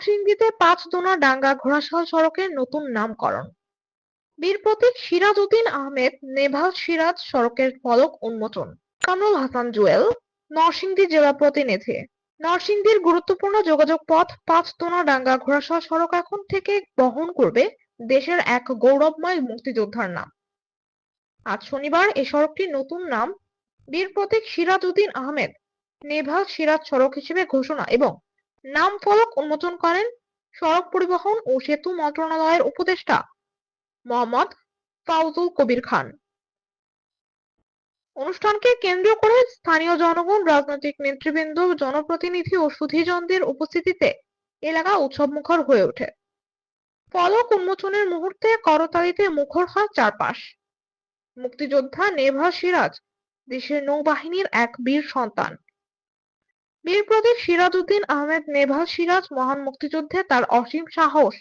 নরসিংদীতে পাঁচদোনা ডাঙ্গা ঘোড়াশাল সড়কের নতুন নামকরণ। বীর প্রতীক সিরাজ উদ্দিন আহমেদ, নেভাল সিরাজ সড়কের ফলক উন্মোচন। কামরুল হাসান জুয়েল, নরসিংদী জেলা প্রতিনিধি। নরসিংদীর গুরুত্বপূর্ণ যোগাযোগ পথ পাঁচদোনা ডাঙ্গা ঘোড়াশাল সড়ক এখন থেকে বহন করবে দেশের এক গৌরবময় মুক্তিযোদ্ধার নাম। আজ শনিবার এই সড়কটির নতুন নাম বীর প্রতীক সিরাজ উদ্দিন আহমেদ, নেভাল সিরাজ সড়ক হিসেবে ঘোষণা এবং নাম ফলক উন্মোচন করেন সড়ক পরিবহন ও সেতু মন্ত্রণালয়ের উপদেষ্টা মোহাম্মদ ফাউজুল কবির খান। অনুষ্ঠানকে কেন্দ্র করে স্থানীয় জনগণ, রাজনৈতিক নেতৃবৃন্দ, জনপ্রতিনিধি ও সুধীজনদের উপস্থিতিতে এলাকা উৎসবমুখর হয়ে ওঠে। ফলক উন্মোচনের মুহূর্তে করতালিতে মুখর হয় চারপাশ। মুক্তিযোদ্ধা নেভা সিরাজ, দেশের নৌবাহিনীর এক বীর সন্তান। বীর প্রতীক সিরাজ উদ্দিন আহমেদ নেভাল সিরাজ, মহান মুক্তিযুদ্ধে তার অসীম সাহস,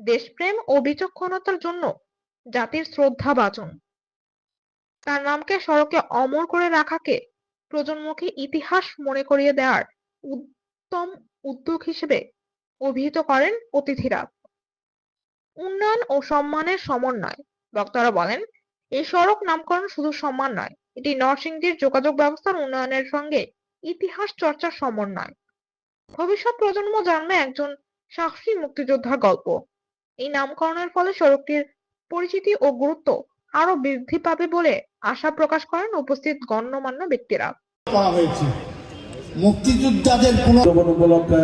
দেশপ্রেম ও বিচক্ষণতার জন্য জাতির শ্রদ্ধা বাচন। তার নামকে সড়কে অমর করে রাখাকে প্রজন্মকে ইতিহাস মনে করিয়ে দেওয়ার উত্তম উদ্যোগ হিসেবে অভিহিত করেন অতিথিরা। উন্নয়ন ও সম্মানের সমন্বয়। বক্তারা বলেন, এই সড়ক নামকরণ শুধু সম্মান নয়, এটি নরসিংদীর যোগাযোগ ব্যবস্থার উন্নয়নের সঙ্গে ইতিহাস চর্চার সমন্বয়। ভবিষ্যৎ প্রজন্ম জানবে একজন সাহসী মুক্তিযোদ্ধার গল্প। এই নামকরণের ফলে সড়কটির পরিচিতি ও গুরুত্ব আরও বৃদ্ধি পাবে বলে আশা প্রকাশ করেন উপস্থিত গণ্যমান্য ব্যক্তিরা। করা হয়েছে। মুক্তিযোদ্ধাদের কোনো উপলক্ষে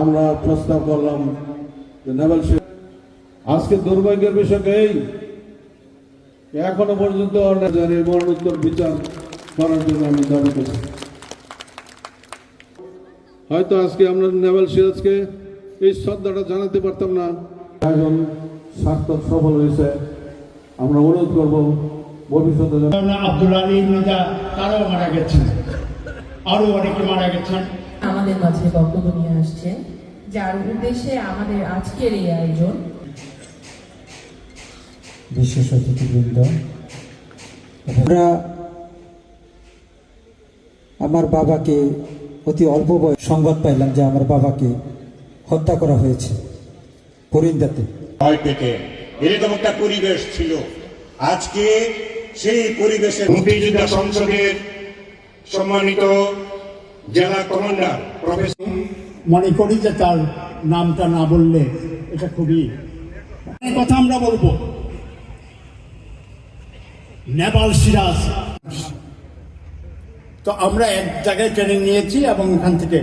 আমরা প্রস্তাব করলাম নেভাল আজকে দুর্ভাগ্যের বিষয় এই। এখনও পর্যন্ত মরণোত্তর বিচার করার জন্য আমি দাবি করছি। হয়তো আজকে আমরা নেভাল সিরাজকে এই শ্রদ্ধাটা জানাতে পারতাম না। এখন সার্থক সফল হয়েছে। আমরা অনুরোধ করব ভবিষ্যতে আব্দুল আলী মির্জা তারাও মারা গেছেন। আরও অনেকে মারা গেছেন। আমাদের মাঝে বক্তব্য নিয়ে আসছে যার উদ্দেশ্যে আমাদের আজকের এই আয়োজন। বিশেষ অতিথিবৃন্দ আমরা আমার বাবাকে অতি অল্প বয়স সংবাদ পাইলাম যে আমার বাবাকে হত্যা করা হয়েছে পরিন্দাতে ভয় পেতেন এরকম একটা পরিবেশ ছিল। আজকে সেই পরিবেশে মুক্তিযোদ্ধা সংসদের সম্মানিত জেলা কমান্ডার প্রফেসর মনে করি যে তার নামটা না বললে এটা খুবই কথা আমরা বলব। নেপাল সিরাজ তো আমরা এক জায়গায় ট্রেনিং নিয়েছি এবং ওখান থেকে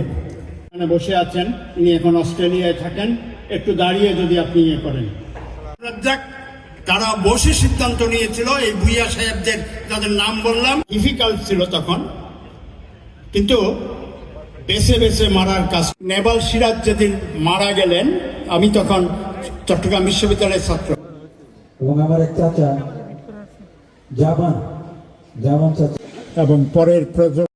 এখানে বসে আছেন। তিনি এখন অস্ট্রেলিয়ায় থাকেন। একটু দাঁড়িয়ে যদি আপনি ইয়ে করেন। রাজ্জাক তারা বসে সিদ্ধান্ত নিয়েছিল এই ভুইয়া সাহেবদের যাদের নাম বললাম। ডিফিকাল্ট ছিল তখন কিন্তু বেছে বেছে মারার কাজ। নেবাল সিরাজ যেদিন মারা গেলেন আমি তখন চট্টগ্রাম বিশ্ববিদ্যালয়ের ছাত্র। এবং আমার এক চাচা জামান জামান চাচা। এবং পরের প্রজন্ম